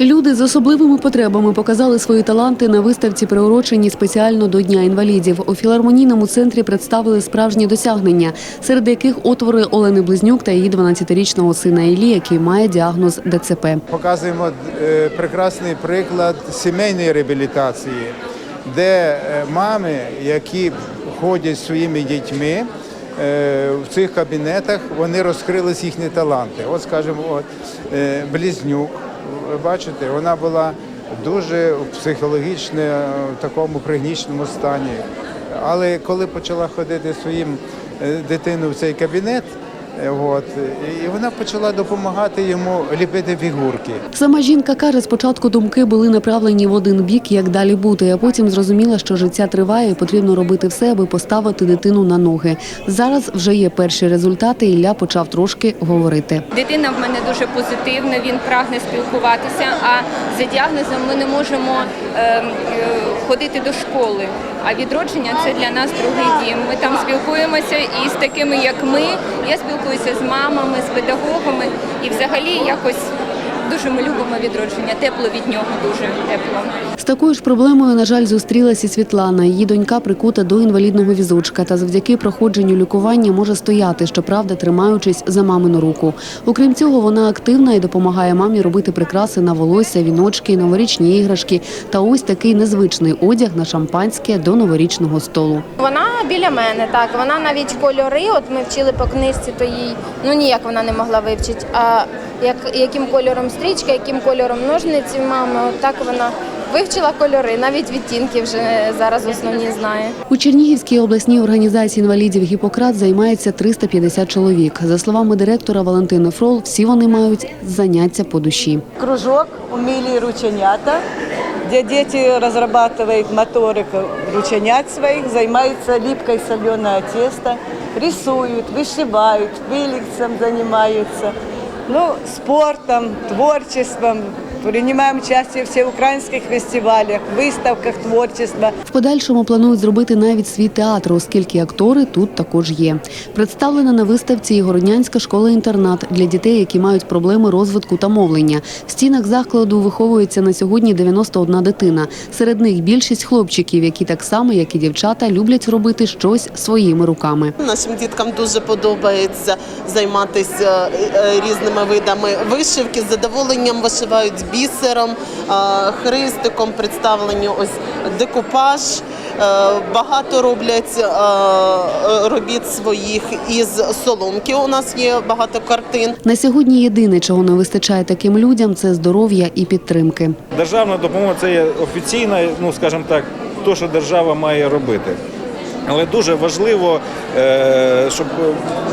Люди з особливими потребами показали свої таланти на виставці, приуроченій спеціально до Дня інвалідів. У філармонійному центрі представили справжні досягнення, серед яких отвори Олени Близнюк та її 12-річного сина Іллі, який має діагноз ДЦП. Показуємо е, прекрасний приклад сімейної реабілітації, де е, мами, які ходять зі своїми дітьми е, в цих кабінетах, вони розкрили їхні таланти. От, скажімо, от, Близнюк, бачите, вона була дуже в психологічно е, такому пригнічному стані. Але коли почала ходити своїм дитину в цей кабінет, е, от, і вона почала допомагати йому ліпити фігурки. Сама жінка каже, спочатку думки були направлені в один бік, як далі бути, а потім зрозуміла, що життя триває і потрібно робити все, аби поставити дитину на ноги. Зараз вже є перші результати. Ілля почав трошки говорити. Дитина в мене дуже позитивна, він прагне спілкуватися. А за діагнозом ми не можемо е, е, ходити до школи. А відродження це для нас другий дім. Ми там спілкуємося і з такими, як ми. Я спілкуюся з мамами, з педагогами і взагалі якось дуже ми любимо відродження. Тепло від нього, дуже тепло. З такою ж проблемою, на жаль, зустрілася і Світлана. Її донька прикута до інвалідного візочка та завдяки проходженню лікування може стояти, щоправда, тримаючись за мамину руку. Окрім цього, вона активна і допомагає мамі робити прикраси на волосся, віночки, новорічні іграшки та ось такий незвичний одяг на шампанське до новорічного столу. Вона біля мене, так. Вона навіть кольори, от ми вчили по книжці, то їй ну ніяк вона не могла вивчити. А як, яким кольором стрічка, яким кольором ножниці в мами, от так вона вивчила кольори, навіть відтінки вже зараз основні знає. У Чернігівській обласній організації інвалідів Гіппократ займається 350 чоловік. За словами директора Валентини Фрол, всі вони мають заняття по душі. кружок «Умелые рученята», где дети разрабатывают моторику рученят своих, занимаются липкой соленое тесто, рисуют, вышивают, пиликсом занимаются, ну, спортом, творчеством. Принимаем участие в всеукраинских фестивалях, выставках творчества. В подальшому планують зробити навіть свій театр, оскільки актори тут також є. Представлена на виставці і Городнянська школа-інтернат для дітей, які мають проблеми розвитку та мовлення. В стінах закладу виховується на сьогодні 91 дитина. Серед них більшість хлопчиків, які так само, як і дівчата, люблять робити щось своїми руками. Нашим діткам дуже подобається займатися е, різними видами вишивки. З задоволенням вишивають бісером, хрестиком, представлені ось декупаж. Е, Багато роблять е, робіт своїх із соломки. У нас є багато картин. На сьогодні єдине, чого не вистачає таким людям, це здоров'я і підтримки. Державна допомога це є офіційна, ну скажімо так, то, що держава має робити. Але дуже важливо, е, щоб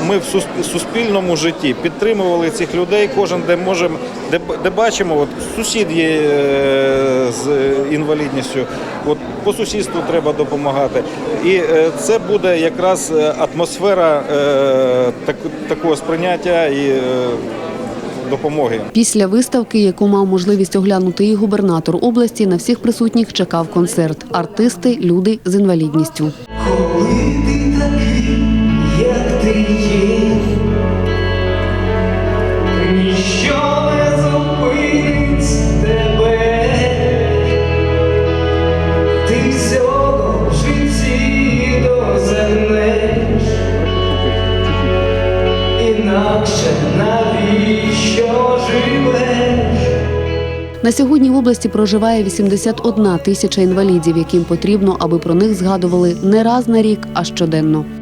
ми в суспільному житті підтримували цих людей, кожен де можемо, де, де бачимо, от сусід є е, з інвалідністю, от по сусідству треба допомагати. І е, це буде якраз атмосфера так, такого сприйняття і допомоги. Після виставки, яку мав можливість оглянути і губернатор області, на всіх присутніх чекав концерт. Артисти, люди з інвалідністю. Коли ти такий, як ти є, ніщо не зупинить тебе, ти всього в житті дозернеш, інакше навіщо живеш? На сьогодні в області проживає 81 тисяча інвалідів, яким потрібно, аби про них згадували не раз на рік, а щоденно.